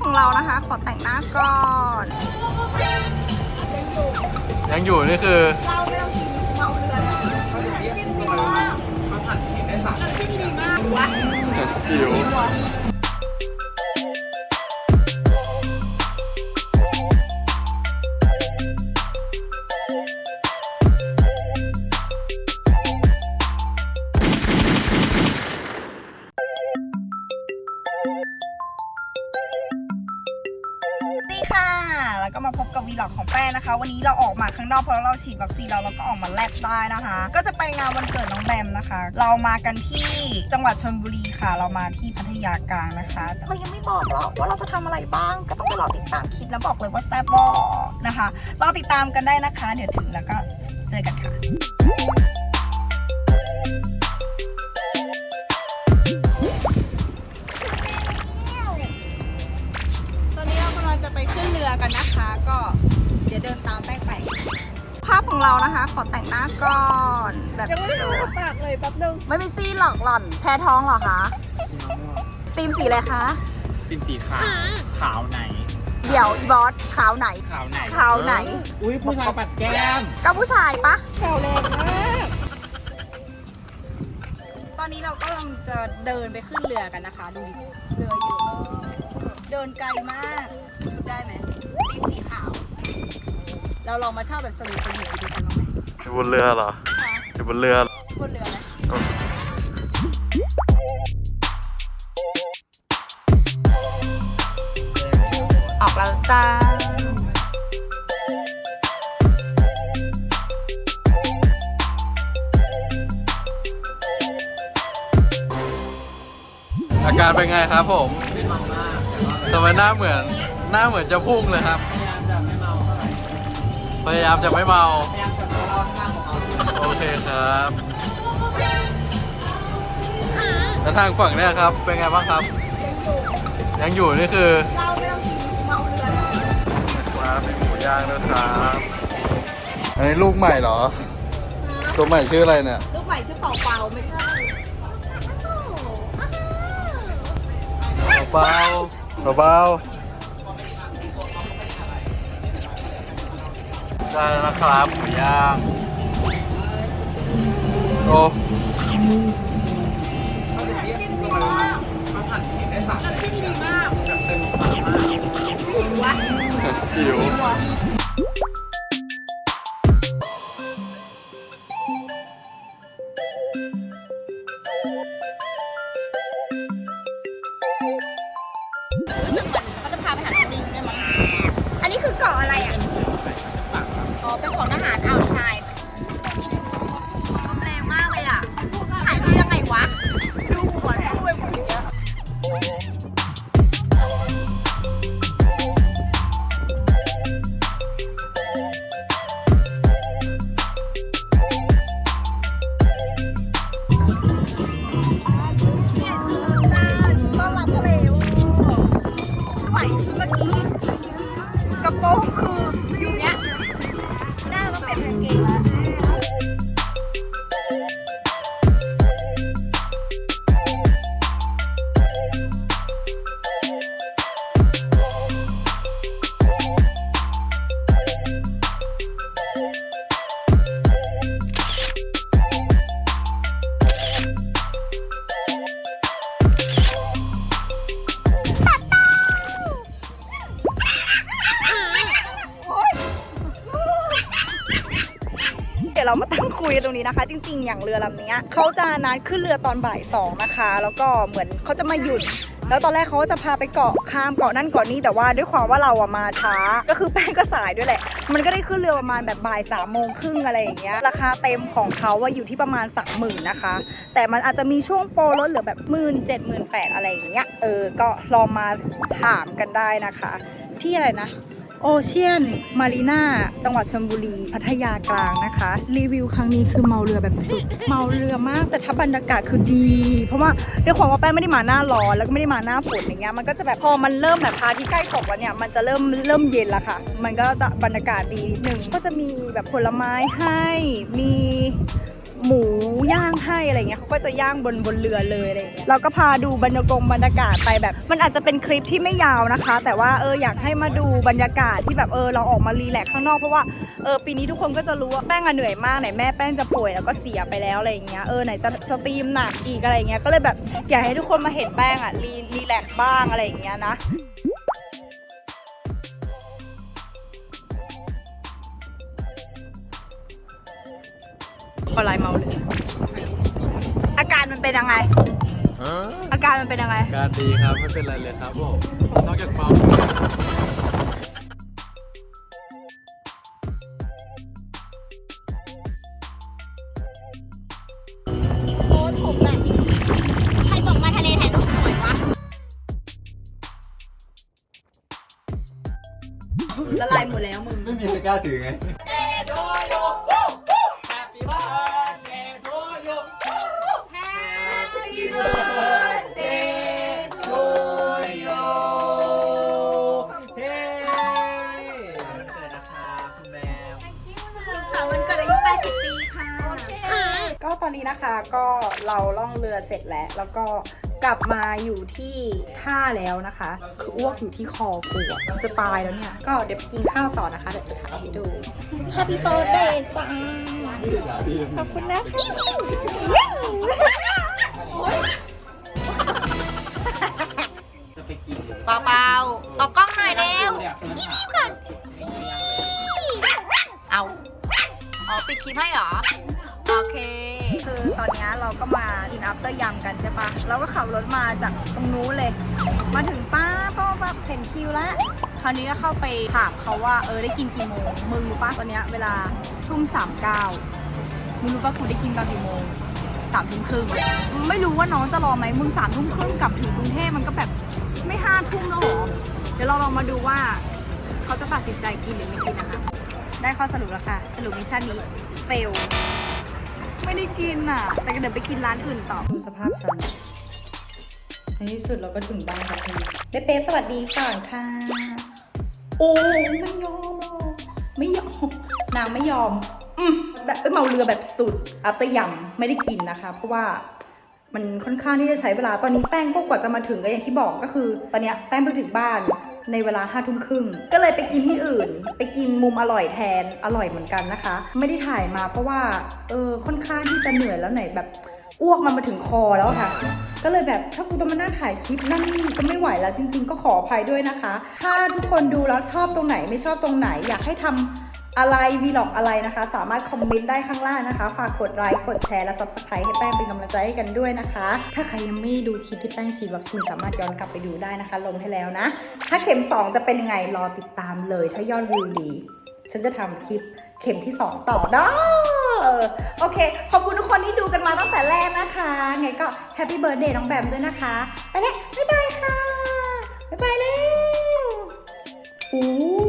ของเรานะคะ ขอแต่งหน้าก่อนยังอยู่นี่คือเราไม่ต้องกินเมาเรือแล้วกินดีมากกินดีมากวะหิว นี่ค่ะ แล้วก็มาพบกับวีล็อกของแป้งนะคะ วันนี้เราออกมาข้างนอกเพราะเราฉีดวัคซีนแล้วเราก็ออกมาแลบได้นะคะ ก็จะไปงานวันเกิดน้องแบมนะคะ เรามากันที่จังหวัดชลบุรีค่ะ เรามาที่พัทยากลางนะคะแต่เรายังไม่บอกหรอกว่าเราจะทำอะไรบ้าง ก็ต้องไปรอติดตามคลิปแล้วบอกเลยว่าแซ่บบอนะคะรอติดตามกันได้นะคะ เดี๋ยวถึงแล้วก็เจอกันค่ะ ไปขึ้นเรือกันนะคะ ก็เดี๋ยวเดินตามแป้งไป ภาพของเรานะคะ ขอแต่งหน้าก่อนแบบยังไม่ได้ดูปากเลยแป๊บนึงไม่มีซี่หลอกหล่อน แพ้ท้องเหรอคะตีมสีอะไรคะติมสีขาว ขาวไหน เดี๋ยวอีบอสขาวไหน ขาวไหน ขาวไหน อุ้ยผู้ชายปัดแก้ม ก็ผู้ชายปะ แถวแรงมากตอนนี้เราก็กำลังจะเดินไปขึ้นเรือกันนะคะ ดูดิเรือเยอะมาก เดินไกลมากได้ไหมตีมสีขาว เราลองมาเช่าแบบสนุกสนุกดูกันบ้างไหมอยู่บนเรือเหรอคะอยู่บนเรือเหรอ บนเรือไหมออกแล้วจ้า อาการเป็นไงครับผม ทำไมหน้าเหมือนหน้าเหมือนจะพุ่งเลยครับ พยายามจะไม่เมาโอเคครับแล้วทางฝั่งเนี่ยครับ เป็นไงบ้างครับ ยังอยู่นี่คือเราไม่ต้องกินเมาเรือแล้วครับเป็นหมูย่างด้วยครับอันนี้ลูกใหม่เหรอ ตัวใหม่ชื่ออะไรเนี่ย ลูกใหม่ชื่อเป่าเปาไม่ใช่เบา เบาได้แล้วนะครับหมูย่างโอ้ เรามาตั้งคุยตรงนี้นะคะ จริง ๆ อย่างเรือลำนี้เขาจะนัดขึ้นเรือตอนบ่ายสองนะคะ แล้วก็เหมือนเขาจะมาหยุด แล้วตอนแรกเขาก็จะพาไปเกาะข้ามเกาะนั่นเกาะนี้แต่ว่าด้วยความว่าเราอะมาช้า ก็คือแป้งก็สายด้วยแหละ มันก็ได้ขึ้นเรือประมาณแบบบ่ายสามโมงครึ่งอะไรอย่างเงี้ยราคาเต็มของเขาอะอยู่ที่ประมาณสามหมื่นนะคะ แต่มันอาจจะมีช่วงโปรลดเหลือแบบหมื่นเจ็ดหมื่นแปดอะไรอย่างเงี้ยเออก็ลองมาถามกันได้นะคะ ที่อะไรนะ โอเชียนมารีนาจังหวัดชลบุรี พัทยากลางนะคะ รีวิวครั้งนี้คือเมาเรือแบบสุด เมาเรือมากแต่ถ้าบรรยากาศคือดี เพราะว่าด้วยความว่าแป้งไม่ได้มาหน้าร้อนแล้วก็ไม่ได้มาหน้าฝนอย่างเงี้ยมันก็จะแบบพอมันเริ่มแบบพาที่ใกล้ตกแล้วเนี่ยมันจะเริ่มเริ่มเย็นล้วค่ะ มันก็จะบรรยากาศดีนิดนึงก็จะมีแบบผลไม้ให้มี หมูย่างให้อะไรเงี้ยเขาก็จะย่างบนบนเรือเลยอะไรเงี้ยเราก็พาดูบรรยากาศบรรยากาศไปแบบ มันอาจจะเป็นคลิปที่ไม่ยาวนะคะ แต่ว่าเอออยากให้มาดูบรรยากาศที่แบบเออเราออกมารีแลกซ์ข้างนอกเพราะว่าเออปีนี้ทุกคนก็จะรู้ว่าแป้งอะเหนื่อยมากไหนแม่แป้งจะป่วยแล้วก็เสียไปแล้วอะไรอย่างเงี้ยเออไหนจะสตรีมหนักอีกอะไรอย่างเงี้ยก็เลยแบบอยากให้ทุกคนมาเห็นแป้งอะรีรีแลกซ์บ้างอะไรอย่างเงี้ยนะ อะไรเมาเลย อาการมันเป็นยังไง อาการมันเป็นยังไง การดีครับไม่เป็นไรเลยครับผมนอกจากเมาโอ้ผมแบบใครตกมาทะเลถ่ายรูปสวยวะละลายหมดแล้วมึง ไม่มีใครกล้าถือไง ก็ตอนนี้นะคะก็เราล่องเรือเสร็จแล้ว แล้วก็กลับมาอยู่ที่ท่าแล้วนะคะ คืออ้วกอยู่ที่คอปวดจะตายแล้วเนี่ย ก็เดี๋ยวไปกินข้าวต่อนะคะ เดี๋ยวจะถ่ายให้ดู Happy birthday จ้าขอบคุณนะ ยำกันใช่ปะเราก็ขับรถมาจากตรงนู้นเลย มาถึงป้าก็แบบเห็นคิวแล้วคราวนี้ก็เข้าไปถามเขาว่าเออได้กินกี่โมงมึงรู้ปะตอนเนี้ยเวลาทุ่มสามเก้ามึงรู้ปะกูได้กินตอนกี่โมงสามทุ่มครึ่งไม่รู้ว่าน้องจะรอไหมมึงสามทุ่มครึ่งกลับถึงกรุงเทพมันก็แบบไม่ห้าทุ่มแล้วเหรอเดี๋ยวเราลองมาดูว่าเขาจะตัดสินใจกินหรือไม่กินนะคะ ได้ข้อสรุปแล้วค่ะ สรุปมิชชั่นนี้เฟล ไม่ได้กินอะ แต่ก็เดี๋ยวไปกินร้านอื่นต่อ ดูสภาพฉันในที่สุดเราก็ถึงบ้านสักทีเป๊ะๆสวัสดีก่อนค่ะ โอ้ไม่ยอมอะไม่ยอม นางไม่ยอม อืมแบบเอ้ยเมาเรือแบบสุดอัปเตอร์ยำไม่ได้กินนะคะ เพราะว่า มันค่อนข้างที่จะใช้เวลาตอนนี้แป้งก็กว่าจะมาถึงก็อย่างที่บอกก็คือ ตอนนี้แป้งไปถึงบ้านในเวลาห้าทุ่มครึ่งก็เลยไปกินที่อื่น ไปกินมุมอร่อยแทนอร่อยเหมือนกันนะคะ ไม่ได้ถ่ายมาเพราะว่าเออค่อนข้างที่จะเหนื่อยแล้วไหนแบบอ้วกมันมาถึงคอแล้วค่ะ ก็เลยแบบถ้ากูต้องมานั่งถ่ายคลิปนั่นนี่ก็ไม่ไหวแล้วจริง ๆ ก็ขออภัยด้วยนะคะ ถ้าทุกคนดูแล้วชอบตรงไหนไม่ชอบตรงไหน อยากให้ทำ อะไรวีล็อกอะไรนะคะ สามารถคอมเมนต์ได้ข้างล่างนะคะ ฝากกดไลค์กดแชร์และ subscribe ให้แป้งเป็นกำลังใจให้กันด้วยนะคะ ถ้าใครยังไม่ดูคลิปที่แป้งฉีดวัคซีนสามารถย้อนกลับไปดูได้นะคะ ลงให้แล้วนะ ถ้าเข็ม 2 จะเป็นยังไงรอติดตามเลย ถ้ายอดวิวดีฉันจะทำคลิปเข็มที่ 2 ต่อได้โอเค ขอบคุณทุกคนที่ดูกันมาตั้งแต่แรกนะคะ ไงก็แฮปปี้เบิร์ดเดย์น้องแบมด้วยนะคะ ไปแล้วบ๊ายบายค่ะ บ๊ายบายแล้วอู้